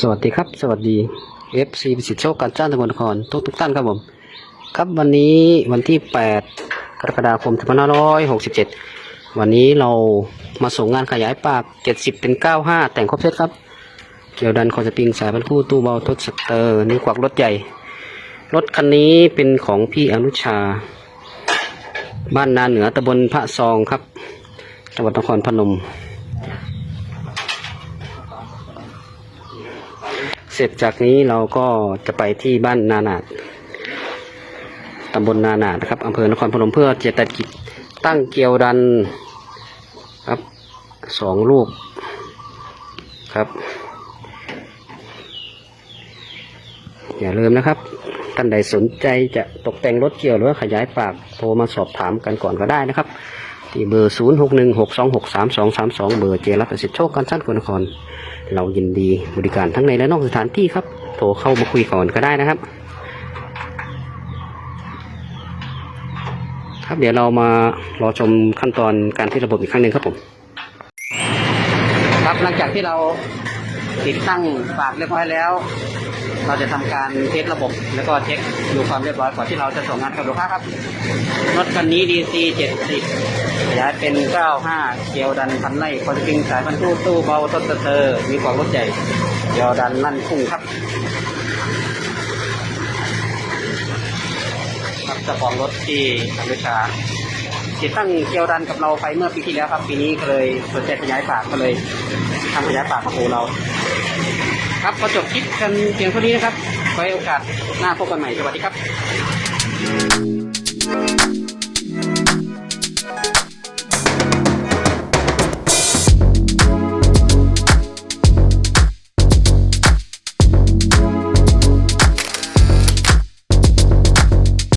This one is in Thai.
สวัสดีครับ สวัสดี FC พิสิทธิ์โชคการจ้างตะบนนครทุกทุกท่านครับผม ครับวันนี้วันที่ 8 กรกฎาคม2567 วันนี้เรามาส่งงานขยายปาก 70 เป็น 95 แต่งครบเซตครับ เกี่ยวดันคอสปริงสายพันคู่ตู้เบาทดสเตอร์นิ้วกวักรถใหญ่ รถคันนี้เป็นของพี่อนุชา บ้านนาเหนือตำบลพระซองครับจังหวัดนครพนม เสร็จจากนี้เราก็จะไปที่บ้านนานาดตำบลนานาดนะครับอำเภอนครพนมเพื่อจะตัดกิจตั้งเกลียวดันครับสองลูกครับอย่าลืมนะครับ ท่านใดสนใจจะตกแต่งรถเกี่ยวหรือว่าขยายปากโทรมาสอบถามกันก่อนก็ได้นะครับ ที่เบอร์ 0 6 1 6 2 6 3 2 3 2 เบอร์เจรัตสิทธิ์โชคการสั้นกนคร เรายินดีบริการทั้งในและนอกสถานที่ครับ โทรเข้ามาคุยก่อนก็ได้นะครับ ครับเดี๋ยวเรามารอชมขั้นตอนการที่ระบบอีกครั้งหนึ่งครับผม ครับหลังจากที่เรา ติดตั้งฝากเรียบร้อยแล้ว เราจะทำการเทสระบบ แล้วก็เช็คดูความเรียบร้อยก่อนที่เราจะส่งงานกับลูกค้าครับรถคันนี้ DC 70ขยายเป็น 95 เกียวดันพันไล่คอนฟิงสายพันตู้ตู้เบาต้นเตอร์ มีความรถใหญ่เกียวดันลั่นพุ่งครับครับเจ้าของรถที่อนุชา ติดตั้งเกลียวดันกับเราไปเมื่อปีที่แล้วครับ ปีนี้ก็เลยสนใจขยายปากก็เลยทำขยายปากของโอเรา ครับก็จบคลิปกันเพียงเท่านี้นะครับไว้โอกาสหน้าพบกันใหม่สวัสดีครับ